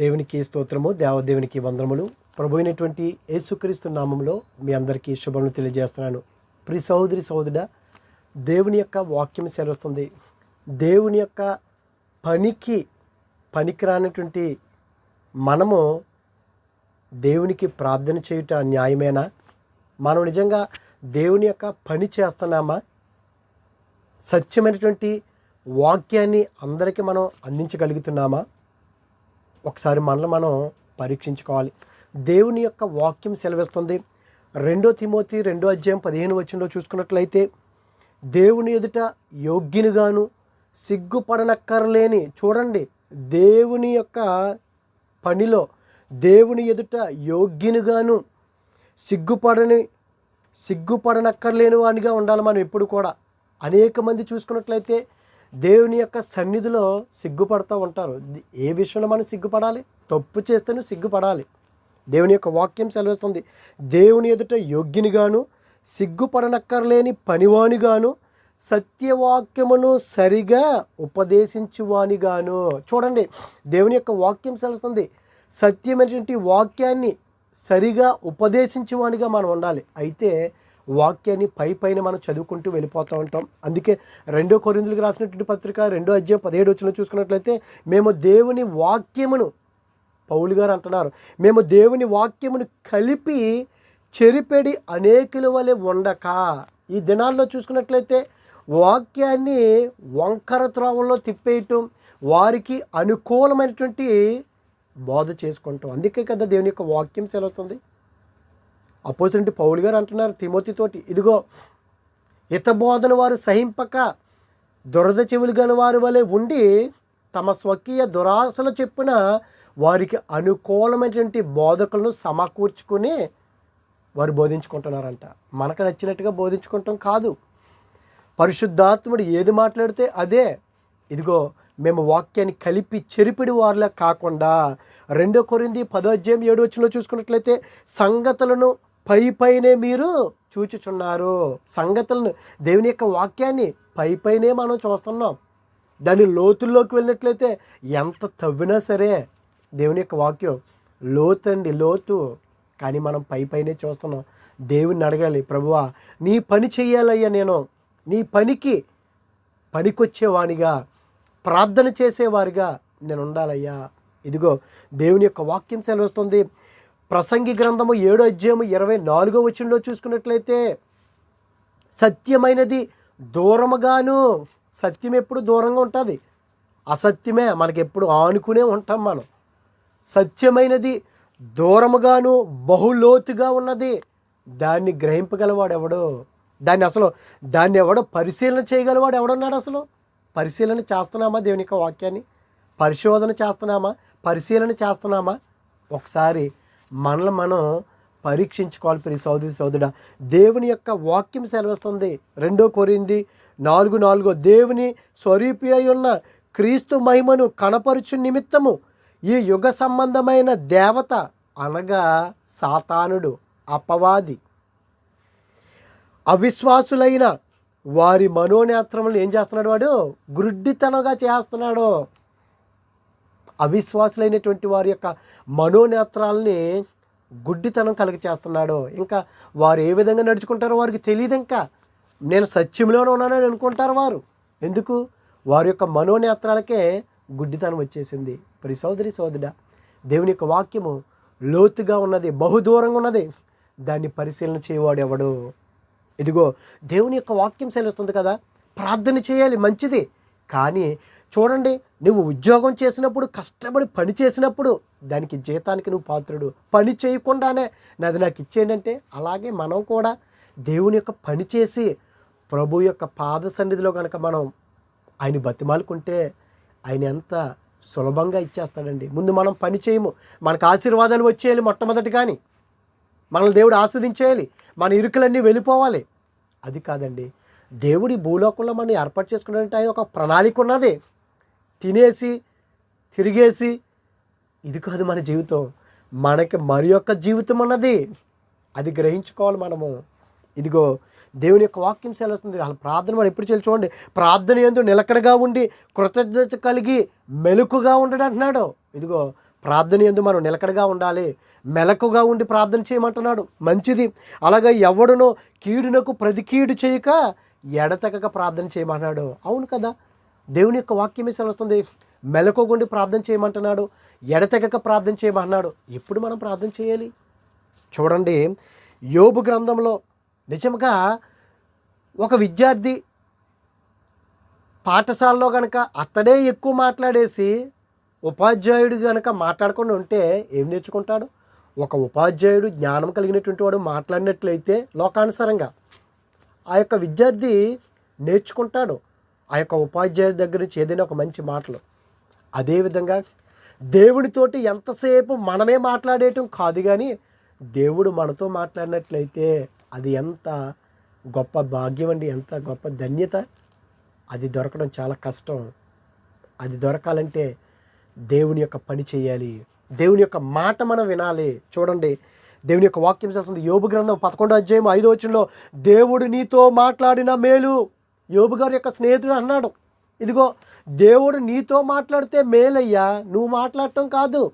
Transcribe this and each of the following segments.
దేవునికి స్తోత్రము దేవదేవునికి వందనములు. ప్రభు అయినటువంటి యేసుక్రీస్తు నామంలో మీ అందరికీ శుభములు తెలియజేస్తున్నాను. ప్రి సహోదరి సహోదరుడ దేవుని యొక్క వాక్యం సెలవుస్తుంది దేవుని యొక్క పనికి పనికిరానటువంటి మనము దేవునికి ప్రార్థన చేయుట న్యాయమేనా? మనం నిజంగా దేవుని యొక్క పని చేస్తున్నామా? సత్యమైనటువంటి వాక్యాన్ని అందరికీ మనం అందించగలుగుతున్నామా? ఒకసారి మనల్ని మనం పరీక్షించుకోవాలి. దేవుని యొక్క వాక్యం సెలవిస్తుంది. రెండో తిమోతి రెండో అధ్యాయం పదిహేను వచనంలో చూసుకున్నట్లయితే దేవుని ఎదుట యోగ్యునిగాను సిగ్గుపడనక్కర్లేని చూడండి దేవుని యొక్క పనిలో దేవుని ఎదుట యోగ్యునిగాను సిగ్గుపడని సిగ్గుపడనక్కర్లేని వానిగా ఉండాలి మనం ఎప్పుడు కూడా. అనేక మంది చూసుకున్నట్లయితే దేవుని యొక్క సన్నిధిలో సిగ్గుపడుతూ ఉంటారు. ఏ విషయంలో మనం సిగ్గుపడాలి? తప్పు చేస్తేనే సిగ్గుపడాలి. దేవుని యొక్క వాక్యం సెలవిస్తుంది. దేవుని ఎదుట యోగ్యునిగాను సిగ్గుపడనక్కర్లేని పనివానిగాను సత్యవాక్యమును సరిగా ఉపదేశించువానిగాను. చూడండి దేవుని యొక్క వాక్యం సెలవుస్తుంది. సత్యమైనటువంటి వాక్యాన్ని సరిగా ఉపదేశించేవానిగా మనం ఉండాలి. అయితే వాక్యాన్ని పై పైన మనం చదువుకుంటూ వెళ్ళిపోతూ ఉంటాం. అందుకే రెండో కొరిందులకు రాసినటువంటి పత్రిక రెండో అధ్యాయం పదిహేడు వచ్చిన చూసుకున్నట్లయితే మేము దేవుని వాక్యమును పౌలు గారు అంటున్నారు మేము దేవుని వాక్యమును కలిపి చెరిపెడి అనేకుల వలె ఉండక ఈ దినాల్లో చూసుకున్నట్లయితే వాక్యాన్ని వంకర త్రోవంలో తిప్పేయటం వారికి అనుకూలమైనటువంటి బోధ చేసుకుంటాం. అందుకే కదా దేవుని యొక్క వాక్యం సెలవుతుంది. అపోజిట్ పౌలు గారు అంటున్నారు తిమోతితోటి ఇదిగో హితబోధన వారు సహింపక దురద చెవులు గల వారి వలె ఉండి తమ స్వకీయ దురాశలు చెప్పిన వారికి అనుకూలమైనటువంటి బోధకులను సమకూర్చుకుని వారు బోధించుకుంటున్నారంట. మనకు నచ్చినట్టుగా బోధించుకుంటాం కాదు. పరిశుద్ధాత్ముడు ఏది మాట్లాడితే అదే. ఇదిగో మేము వాక్యాన్ని కలిపి చెరిపిడి వారిలా కాకుండా రెండో కొరింది పదో అధ్యాయం ఏడు వచ్చిలో చూసుకున్నట్లయితే సంగతులను పై పైనే మీరు చూచుచున్నారు. సంగతులను దేవుని యొక్క వాక్యాన్ని పై పైనే మనం చూస్తున్నాం. దాని లోతుల్లోకి వెళ్ళినట్లయితే ఎంత తవ్వినా సరే దేవుని యొక్క వాక్యం లోతండి లోతు. కానీ మనం పై పైనే చూస్తున్నాం. దేవుని అడగాలి ప్రభువా నీ పని చేయాలయ్యా నేను. నీ పనికి పనికొచ్చేవానిగా ప్రార్థన చేసేవారిగా నేను ఉండాలయ్యా. ఇదిగో దేవుని యొక్క వాక్యం సెలవుస్తుంది. ప్రసంగి గ్రంథము ఏడో అధ్యాయము ఇరవై నాలుగో వచనంలో చూసుకున్నట్లయితే సత్యమైనది దూరముగాను సత్యం ఎప్పుడు దూరంగా ఉంటుంది? అసత్యమే మనకి ఎప్పుడు ఆనుకునే ఉంటాం మనం. సత్యమైనది దూరముగాను బహులోతుగా ఉన్నది. దాన్ని గ్రహింపగలవాడు ఎవడో? దాన్ని అసలు దాన్ని ఎవడో పరిశీలన చేయగలవాడు ఎవడున్నాడు అసలు? పరిశీలన చేస్తున్నామా దేవుని యొక్క వాక్యాన్ని? పరిశోధన చేస్తున్నామా? పరిశీలన చేస్తున్నామా? ఒకసారి మనల్ని మనం పరీక్షించుకోవాలి ప్రియ సోదరి సోదరుడ. దేవుని యొక్క వాక్యం సెలవిస్తుంది. రెండో కోరింది నాలుగు నాలుగో. దేవుని స్వరూపి అయి ఉన్న క్రీస్తు మహిమను కనపరుచు నిమిత్తము ఈ యుగ సంబంధమైన దేవత అనగా సాతానుడు అపవాది. అవిశ్వాసులైన వారి మనోనేత్రములను ఏం చేస్తున్నాడు వాడు? గుడ్డితనంగా చేస్తున్నాడు. అవిశ్వాసులైనటువంటి వారి యొక్క మనోనేత్రాలని గుడ్డితనం కలుగ చేస్తున్నాడు ఇంకా వారు ఏ విధంగా నడుచుకుంటారో వారికి తెలియదు ఇంకా నేను సత్యంలోనే ఉన్నానని అనుకుంటారు వారు. ఎందుకు? వారి యొక్క మనోనేత్రాలకే గుడ్డితనం వచ్చేసింది. మరి సోదరి సోదరుడా దేవుని యొక్క వాక్యము లోతుగా ఉన్నది బహుదూరంగా ఉన్నది. దాన్ని పరిశీలన చేయవాడు ఎవడు? ఇదిగో దేవుని యొక్క వాక్యం సెలవుస్తుంది కదా ప్రార్థన చేయాలి మంచిది. కానీ చూడండి నువ్వు ఉద్యోగం చేసినప్పుడు కష్టపడి పని చేసినప్పుడు దానికి జీతానికి నువ్వు పాత్రుడు. పని చేయకుండానే నాది నాకు ఇచ్చేయండి అంటే అలాగే మనం కూడా దేవుని యొక్క పని చేసి ప్రభు యొక్క పాద సన్నిధిలో కనుక మనం ఆయన బతిమాలుకుంటే ఆయన ఎంత సులభంగా ఇచ్చేస్తాడండి. ముందు మనం పని చేయము. మనకు ఆశీర్వాదాలు వచ్చేయాలి మొట్టమొదటి కానీ మనల్ని దేవుడు ఆస్వాదించేయాలి. మన ఇరుకులన్నీ వెళ్ళిపోవాలి. అది కాదండి. దేవుడి భూలోకంలో మనం ఏర్పాటు చేసుకున్నట్టు ఆయన ఒక ప్రణాళిక ఉన్నది. తినేసి తిరిగేసి ఇది కాదు మన జీవితం. మనకి మరి యొక్క జీవితం అన్నది అది గ్రహించుకోవాలి మనము. ఇదిగో దేవుని యొక్క వాక్యం సెలవుస్తుంది. వాళ్ళ ప్రార్థన మనం ఎప్పుడు చేయాలి చూడండి. ప్రార్థన ఎందు నిలకడగా ఉండి కృతజ్ఞత కలిగి మెలుకుగా ఉండడం అంటున్నాడు. ఇదిగో ప్రార్థన ఎందు మనం నిలకడగా ఉండాలి. మెలకుగా ఉండి ప్రార్థన చేయమంటున్నాడు. మంచిది. అలాగే ఎవడునో కీడునకు ప్రతి కీడు చేయక ఎడతెగక ప్రార్థన చేయమన్నాడు అవును కదా? దేవుని యొక్క వాక్యమే సెలవుస్తుంది? మెలకుగుండి ప్రార్థన చేయమంటున్నాడు ఎడతెగక ప్రార్థన చేయమన్నాడు. ఎప్పుడు మనం ప్రార్థన చేయాలి? చూడండి యోబు గ్రంథంలో నిజంగా ఒక విద్యార్థి పాఠశాలలో కనుక అతడే ఎక్కువ మాట్లాడేసి ఉపాధ్యాయుడు కనుక మాట్లాడకుండా ఉంటే ఏం నేర్చుకుంటాడు? ఒక ఉపాధ్యాయుడు జ్ఞానం కలిగినటువంటి వాడు మాట్లాడినట్లయితే లోకానుసారంగా ఆ యొక్క విద్యార్థి నేర్చుకుంటాడు. ఆ యొక్క ఉపాధ్యాయుడి దగ్గర నుంచి ఏదైనా ఒక మంచి మాటలు. అదేవిధంగా దేవుడితోటి ఎంతసేపు మనమే మాట్లాడేయటం కాదు కానీ దేవుడు మనతో మాట్లాడినట్లయితే అది ఎంత గొప్ప భాగ్యం అండి ఎంత గొప్ప ధన్యత. అది దొరకడం చాలా కష్టం. అది దొరకాలంటే దేవుని యొక్క పని చేయాలి. దేవుని యొక్క మాట మనం వినాలి. చూడండి దేవుని యొక్క వాక్యం చేస్తుంది యోబు గ్రంథం పదకొండో అధ్యాయం ఐదో వచనంలో దేవుడు నీతో మాట్లాడిన మేలు యోబు గారి యొక్క స్నేహితుడు అన్నాడు ఇదిగో దేవుడు నీతో మాట్లాడితే మేలయ్యా నువ్వు మాట్లాడటం కాదు.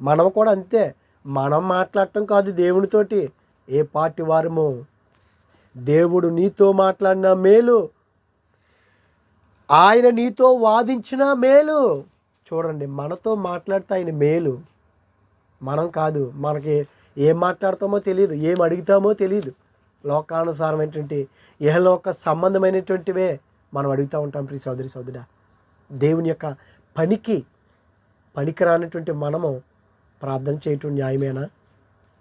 మనం కూడా అంతే మనం మాట్లాడటం కాదు దేవునితోటి ఏ పార్టీ వారము. దేవుడు నీతో మాట్లాడిన మేలు ఆయన నీతో వాదించిన మేలు. చూడండి మనతో మాట్లాడితే ఆయన మేలు. మనం కాదు మనకి ఏం మాట్లాడతామో తెలియదు ఏం అడుగుతామో తెలియదు. లోకానుసారమైనటువంటి ఇహలోక సంబంధమైనటువంటివే మనం అడుగుతూ ఉంటాం ప్రియ సోదరి సోదరుడ. దేవుని యొక్క పనికి పనికిరానటువంటి మనము ప్రార్థన చేయటం న్యాయమేనా?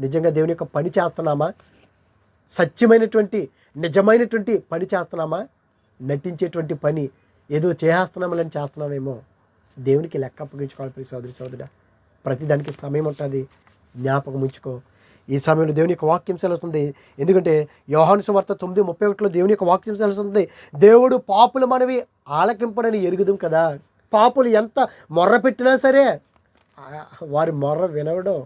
నిజంగా దేవుని యొక్క పని చేస్తున్నామా? సత్యమైనటువంటి నిజమైనటువంటి పని చేస్తున్నామా? నటించేటువంటి పని ఏదో చేస్తున్నామని చేస్తున్నామేమో దేవునికి లెక్క అప్పగించుకోవాలి ప్రియ సోదరి సోదరుడ. ప్రతి దానికి సమయం ఉంటుంది. జ్ఞాపకం ఉంచుకో. ఈ సమయంలో దేవుని యొక్క వాక్యం సెలవుతుంది ఎందుకంటే యోహాను సువార్త తొమ్మిది ముప్పై ఒకటిలో దేవుని యొక్క వాక్యం సెలవుతుంది దేవుడు పాపులు మనవి ఆలకింపడని ఎరుగుదాం కదా. పాపులు ఎంత మొర్ర పెట్టినా సరే వారి మొర్ర వినవడం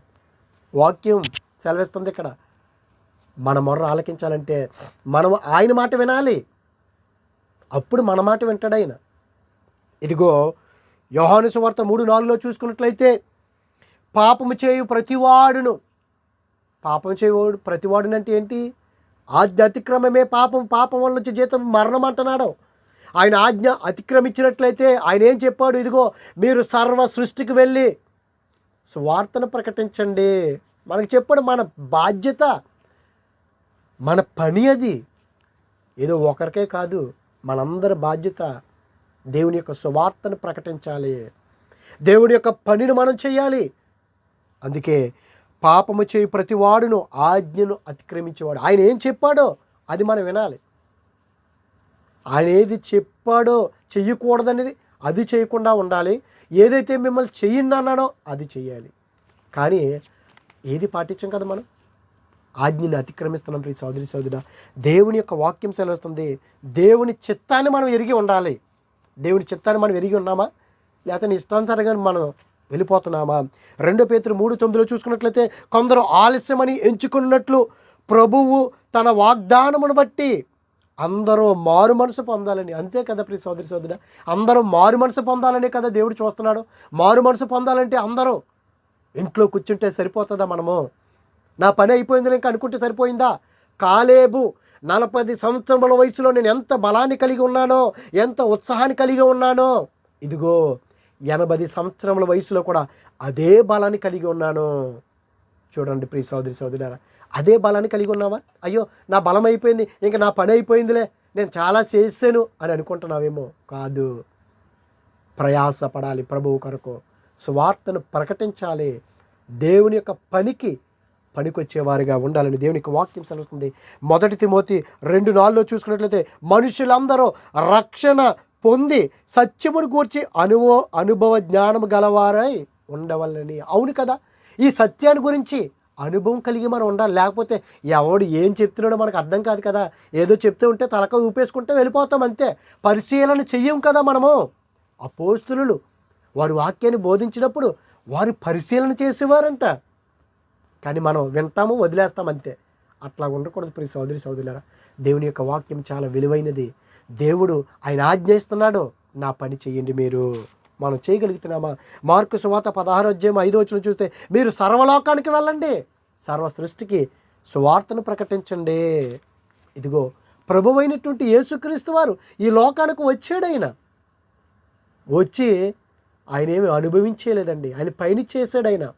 వాక్యం సెలవిస్తుంది ఇక్కడ. మన మొర్ర ఆలకించాలంటే మనం ఆయన మాట వినాలి. అప్పుడు మన మాట వింటాడు ఆయన. ఇదిగో యోహాను సువార్త మూడు నాలుగులో చూసుకున్నట్లయితే పాపము చేయు ప్రతివాడును పాపం చేయవాడు ప్రతివాడును అంటే ఏంటి? ఆజ్ఞ అతిక్రమమే పాపం పాపం వల్ల వచ్చే జీతం మరణం అంటున్నాడు. ఆయన ఆజ్ఞ అతిక్రమించినట్లయితే ఆయన ఏం చెప్పాడు? ఇదిగో మీరు సర్వ సృష్టికి వెళ్ళి స్వార్థను ప్రకటించండి. మనకు చెప్పాడు మన బాధ్యత మన పని అది. ఏదో ఒకరికే కాదు మనందరి బాధ్యత దేవుని యొక్క సువార్తను ప్రకటించాలి. దేవుని యొక్క పనిని మనం చేయాలి. అందుకే పాపము చేయి ప్రతివాడును ఆజ్ఞను అతిక్రమించేవాడు. ఆయన ఏం చెప్పాడో అది మనం వినాలి. ఆయన ఏది చెప్పాడో చెయ్యకూడదనేది అది చేయకుండా ఉండాలి. ఏదైతే మిమ్మల్ని చెయ్యండి అన్నాడో అది చేయాలి కానీ ఏది పాటించాం కదా మనం? ఆజ్ఞని అతిక్రమిస్తున్నాం ప్రియ సోదరి సోదరుడ. దేవుని యొక్క వాక్యం సెలవుస్తుంది. దేవుని చిత్తాన్ని మనం ఎరిగి ఉండాలి. దేవుని చిత్తాన్ని మనం ఎరిగి ఉన్నామా? లేకపోతే ఇష్టానుసారంగా మనం వెళ్ళిపోతున్నామా? రెండో పేతురు మూడు తొమ్మిదిలో చూసుకున్నట్లయితే కొందరు ఆలస్యమని ఎంచుకున్నట్లు ప్రభువు తన వాగ్దానమును బట్టి అందరూ మారు మనసు పొందాలని. అంతే కదా ప్రియ సోదరి సోదరి అందరూ మారు మనసు పొందాలనే కదా దేవుడు చూస్తున్నాడు. మారు మనసు పొందాలంటే అందరూ ఇంట్లో కూర్చుంటే సరిపోతుందా మనము? నా పని అయిపోయింది ఇంకా అనుకుంటే సరిపోయిందా? కాలేబు నలభై సంవత్సరముల వయసులో నేను ఎంత బలాన్ని కలిగి ఉన్నానో ఎంత ఉత్సాహాన్ని కలిగి ఉన్నానో ఇదిగో ఎనభై సంవత్సరముల వయసులో కూడా అదే బలాన్ని కలిగి ఉన్నాను. చూడండి ప్రియ సోదరి సోదరులారా అదే బలాన్ని కలిగి ఉన్నావా? అయ్యో నా బలం అయిపోయింది ఇంకా నా పని అయిపోయిందిలే నేను చాలా చేశాను అని అనుకుంటున్నావేమో? కాదు. ప్రయాసపడాలి ప్రభువు కొరకు. సువార్తను ప్రకటించాలి. దేవుని యొక్క పనికి పనికొచ్చేవారిగా ఉండాలని దేవునికి వాక్యం సెలవుతుంది. మొదటి తిమోతి రెండు నాలుగులో చూసుకున్నట్లయితే మనుషులందరూ రక్షణ పొంది సత్యమును గూర్చి అనుభవ అనుభవ జ్ఞానం గలవారై ఉండవల్లని అవును కదా? ఈ సత్యాన్ని గురించి అనుభవం కలిగి మనం ఉండాలి. లేకపోతే ఎవడు ఏం చెప్తున్నాడో మనకు అర్థం కాదు కదా. ఏదో చెప్తూ ఉంటే తలక ఊపేసుకుంటే వెళ్ళిపోతాం అంతే. పరిశీలన చెయ్యం కదా మనము. అపోస్తులు వారి వాక్యాన్ని బోధించినప్పుడు వారు పరిశీలన చేసేవారంట. కానీ మనం వింటాము వదిలేస్తాం అంతే. అట్లా ఉండకూడదు ప్రియ సోదరి సోదరులారా. దేవుని యొక్క వాక్యం చాలా విలువైనది. దేవుడు ఆయన ఆజ్ఞయిస్తున్నాడు నా పని చేయండి మీరు. మనం చేయగలుగుతున్నామా? మార్కు సువాత పదహారు అధ్యాయం ఐదో వచ్చిన చూస్తే మీరు సర్వలోకానికి వెళ్ళండి సర్వ సృష్టికి సువార్తను ప్రకటించండి. ఇదిగో ప్రభువైనటువంటి యేసుక్రీస్తు వారు ఈ లోకానికి వచ్చాడు వచ్చి ఆయన ఏమి అనుభవించేలేదండి. ఆయన పని చేశాడు ఆయన.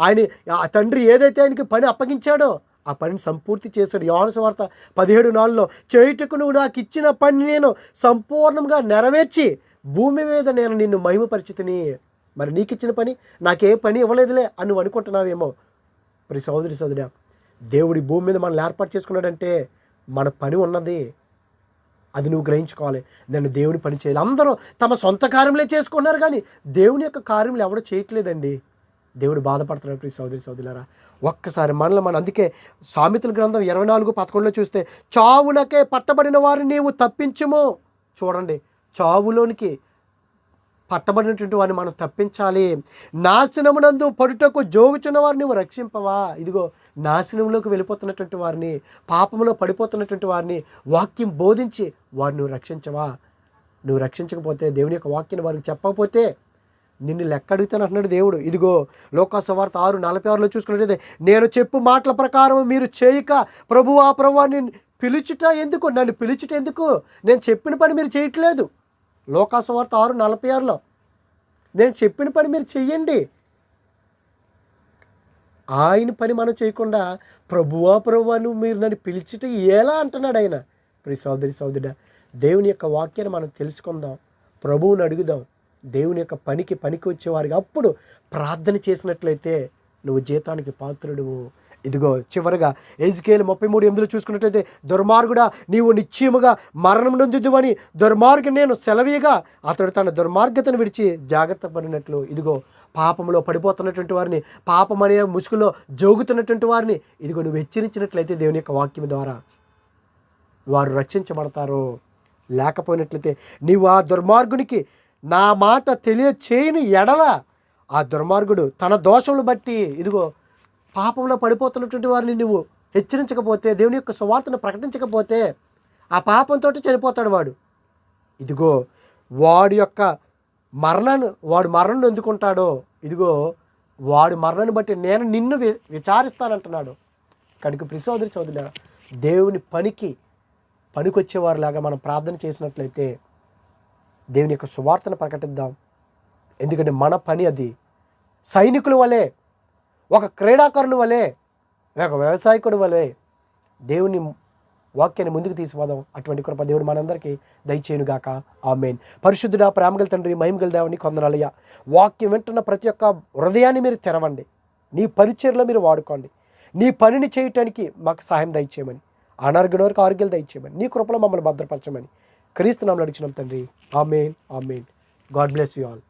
ఆయన ఆ తండ్రి ఏదైతే ఆయనకి పని అప్పగించాడో ఆ పనిని సంపూర్తి చేశాడు. యోహాను వార్త పదిహేడు నాలుగులో చేయుటకు నువ్వు నాకు ఇచ్చిన పని నేను సంపూర్ణంగా నెరవేర్చి భూమి మీద నేను నిన్ను మహిమపరిచితిని. మరి నీకు ఇచ్చిన పని? నాకే పని ఇవ్వలేదులే అని నువ్వు అనుకుంటున్నావేమో? మరి సోదరి సోదరా దేవుడి భూమి మీద మనల్ని ఏర్పాటు చేసుకున్నాడంటే మన పని ఉన్నది. అది నువ్వు గ్రహించుకోవాలి. నేను దేవుని పని చేయాలి. అందరూ తమ సొంత కార్యములే చేసుకున్నారు కానీ దేవుని యొక్క కార్యములు ఎవడో చేయట్లేదండి. దేవుడు బాధపడుతున్నాడు ప్రియ సోదరి సోదరులారా ఒక్కసారి మనల్ని మన అందుకే సామెతల గ్రంథం ఇరవై నాలుగు పదకొండులో చూస్తే చావునకే పట్టబడిన వారిని నీవు తప్పించుము. చూడండి చావులోనికి పట్టబడినటువంటి వారిని మనం తప్పించాలి. నాశనమునందు పడుటకు జోగుచున్న వారిని నువ్వు రక్షింపవా? ఇదిగో నాశనంలోకి వెళ్ళిపోతున్నటువంటి వారిని పాపంలో పడిపోతున్నటువంటి వారిని వాక్యం బోధించి వారిని నువ్వు రక్షించవా? నువ్వు రక్షించకపోతే దేవుని యొక్క వాక్యం వారికి చెప్పకపోతే నిన్ను లెక్క అడుగుతాను అంటున్నాడు దేవుడు. ఇదిగో లోకాసవార్త ఆరు నలభై ఆరులో చూసుకున్నట్టయితే నేను చెప్పు మాటల ప్రకారం మీరు చేయక ప్రభు ఆ ప్రభు పిలుచుట ఎందుకు? నన్ను పిలుచుట ఎందుకు? నేను చెప్పిన పని మీరు చేయట్లేదు. లోకాసవార్త ఆరు నలభై ఆరులో నేను చెప్పిన పని మీరు చెయ్యండి. ఆయన పని మనం చేయకుండా ప్రభువా ప్రభువాను మీరు నన్ను పిలిచిట ఎలా అంటున్నాడు ఆయన? ప్రి సోదరి సోదరుడా దేవుని యొక్క వాక్యాన్ని మనం తెలుసుకుందాం. ప్రభువుని అడుగుదాం. దేవుని యొక్క పనికి పనికి వచ్చేవారికి అప్పుడు ప్రార్థన చేసినట్లయితే నువ్వు జీతానికి పాత్రుడు ఇదిగో చివరగా ఎజ్కేలు ముప్పై మూడు ఎనిమిదిలో చూసుకున్నట్లయితే దుర్మార్గుడా నీవు నిశ్చయముగా మరణం నొందుదువని దుర్మార్గు నేను సెలవీగా అతడు తన దుర్మార్గతను విడిచి జాగ్రత్త పడినట్లు ఇదిగో పాపంలో పడిపోతున్నటువంటి వారిని పాపం అనే ముసుగులో జోగుతున్నటువంటి వారిని ఇదిగో నువ్వు హెచ్చరించినట్లయితే దేవుని యొక్క వాక్యం ద్వారా వారు రక్షించబడతారు. లేకపోయినట్లయితే నీవు ఆ దుర్మార్గునికి నా మాట తెలియచేయని ఎడల ఆ దుర్మార్గుడు తన దోషములు బట్టి ఇదిగో పాపంలో పడిపోతున్నటువంటి వారిని నువ్వు హెచ్చరించకపోతే దేవుని యొక్క సువార్తను ప్రకటించకపోతే ఆ పాపంతో చనిపోతాడు వాడు. ఇదిగో వాడి యొక్క మరణను వాడు మరణను ఎందుకుంటాడో ఇదిగో వాడి మరణాన్ని బట్టి నేను నిన్ను వి విచారిస్తానంటున్నాడు. కనుక ప్రిసోదరి చౌదరి దేవుని పనికి పనికొచ్చేవారిలాగా మనం ప్రార్థన చేసినట్లయితే దేవుని యొక్క సువార్తను ప్రకటిద్దాం. ఎందుకంటే మన పని అది. సైనికుల వలె ఒక క్రీడాకారుని వలె ఒక వ్యవసాయకుడి వలె దేవుని వాక్యాన్ని ముందుకు తీసుకుపోదాం. అటువంటి కృప దేవుడు మనందరికీ దయచేయునుగాక. ఆమెన్. పరిశుద్ధుడా ప్రేమగల తండ్రి మహిమగల దేవుని కొందరాలయ్య. వాక్యం వింటున్న ప్రతి ఒక్క హృదయాన్ని మీరు తెరవండి. నీ పరిచయలో మీరు వాడుకోండి. నీ పనిని చేయటానికి మాకు సహాయం దయచేయమని. అనారోగ్యం వరకు ఆరోగ్యాలు దయచేయమని. నీ కృపలో మమ్మల్ని భద్రపరచమని. క్రీస్తు నామలు తండ్రి. Amen amen. God bless you all.